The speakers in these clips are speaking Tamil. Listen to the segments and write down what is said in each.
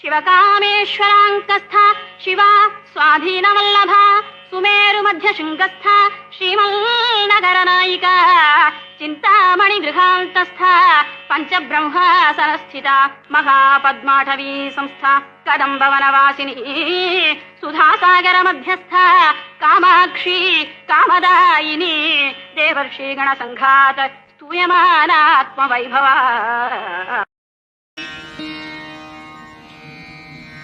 शिवकामेश्वराङ्कस्था शिवा स्वाधीनवल्लभा सुमेरुमध्यशृङ्गस्था श्रीमल्नगरनायिका चिन्तामणिगृहान्तस्था पञ्चब्रह्मासनस्थिता महापद्माटवी संस्था कदम्बवनवासिनी सुधासागरमध्यस्था कामाक्षी कामदायिनी देवर्षिगणसङ्घात स्तूयमानात्मवैभवा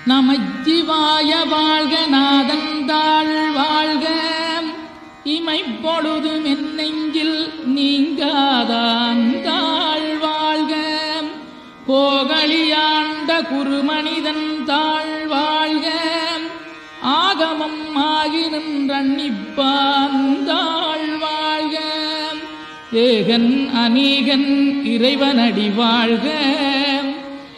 நமச்சிவாய வாழ்க நாதந்தாள் வாழ்க. இமைப்பொழுது மென்னெஞ்சில் நீங்காதாந்தாள் வாழ்க. கோகலியாண்ட குருமனிதன் தாழ் வாழ்க. ஆகமம் ஆகி நின்றன்னிப்பாந்தாள் வாழ்க. ஏகன் அநீகன் இறைவனடி வாழ்க.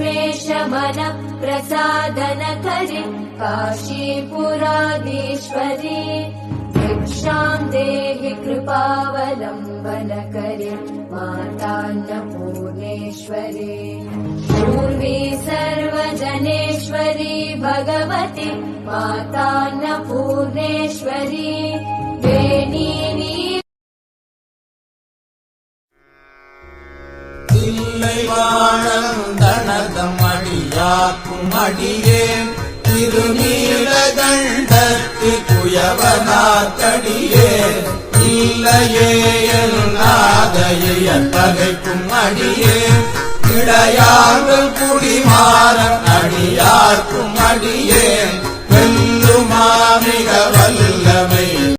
ेषमन प्रसादन करि काशीपुरादीश्वरि रक्षां देहि कृपावलम्बन करि माता पूर्वी सर्वजनेश्वरी भगवति मातान्नपूर्णेश्वरी। न पूर्णेश्वरीवी வாழந்தனதம் அடியாக்கும் அடியேன் திருநீல திருநீலகண்டத்து குயவனாக்கடியேன் இல்லையே நாதைய பகைக்கும் அடியேன். இடையார்கள் குடிமாறன் அடியார்க்கும் அடியேன்.